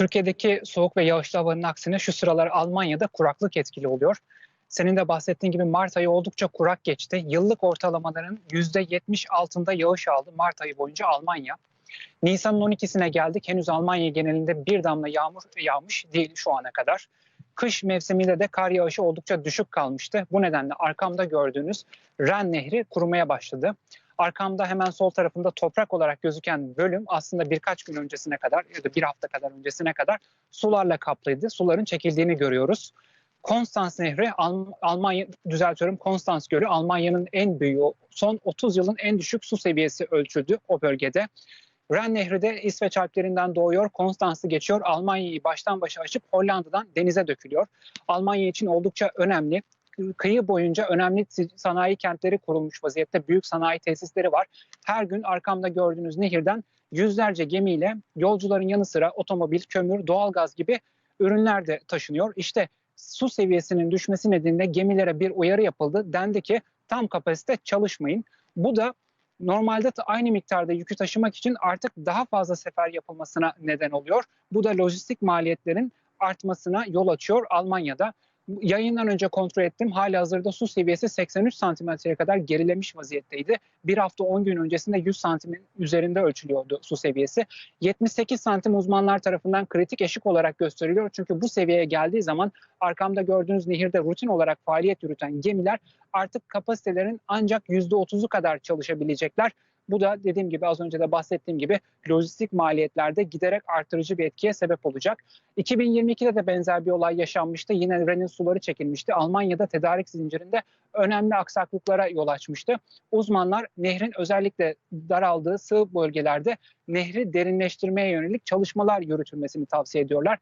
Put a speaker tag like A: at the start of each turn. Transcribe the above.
A: Türkiye'deki soğuk ve yağışlı havanın aksine şu sıralar Almanya'da kuraklık etkili oluyor. Senin de bahsettiğin gibi Mart ayı oldukça kurak geçti. Yıllık ortalamaların %70 altında yağış aldı Mart ayı boyunca Almanya. Nisan'ın 12'sine geldik. Henüz Almanya genelinde bir damla yağmur yağmış değil şu ana kadar. Kış mevsiminde de kar yağışı oldukça düşük kalmıştı. Bu nedenle arkamda gördüğünüz Ren Nehri kurumaya başladı. Arkamda hemen sol tarafında toprak olarak gözüken bölüm aslında birkaç gün öncesine kadar ya da bir hafta kadar öncesine kadar sularla kaplıydı. Suların çekildiğini görüyoruz. Konstans Nehri Alm- Almanya düzeltiyorum Konstans Gölü Almanya'nın en büyüğü son 30 yılın en düşük su seviyesi ölçüldü o bölgede. Ren Nehri de İsveç Alplerinden doğuyor, Konstans'ı geçiyor, Almanya'yı baştan başa açıp Hollanda'dan denize dökülüyor. Almanya için oldukça önemli. Kıyı boyunca önemli sanayi kentleri kurulmuş vaziyette. Büyük sanayi tesisleri var. Her gün arkamda gördüğünüz nehirden yüzlerce gemiyle yolcuların yanı sıra otomobil, kömür, doğalgaz gibi ürünler de taşınıyor. İşte su seviyesinin düşmesi nedeniyle gemilere bir uyarı yapıldı. Dendi ki tam kapasite çalışmayın. Bu da normalde aynı miktarda yükü taşımak için artık daha fazla sefer yapılmasına neden oluyor. Bu da lojistik maliyetlerin artmasına yol açıyor Almanya'da. Yayından önce kontrol ettim. Hali hazırda su seviyesi 83 santimetreye kadar gerilemiş vaziyetteydi. Bir hafta 10 gün öncesinde 100 santimin üzerinde ölçülüyordu su seviyesi. 78 santim uzmanlar tarafından kritik eşik olarak gösteriliyor. Çünkü bu seviyeye geldiği zaman arkamda gördüğünüz nehirde rutin olarak faaliyet yürüten gemiler artık kapasitelerin ancak %30'u kadar çalışabilecekler. Bu da dediğim gibi az önce de bahsettiğim gibi lojistik maliyetlerde giderek artırıcı bir etkiye sebep olacak. 2022'de de benzer bir olay yaşanmıştı. Yine Ren'in suları çekilmişti. Almanya'da tedarik zincirinde önemli aksaklıklara yol açmıştı. Uzmanlar nehrin özellikle daraldığı sığ bölgelerde nehri derinleştirmeye yönelik çalışmalar yürütülmesini tavsiye ediyorlar.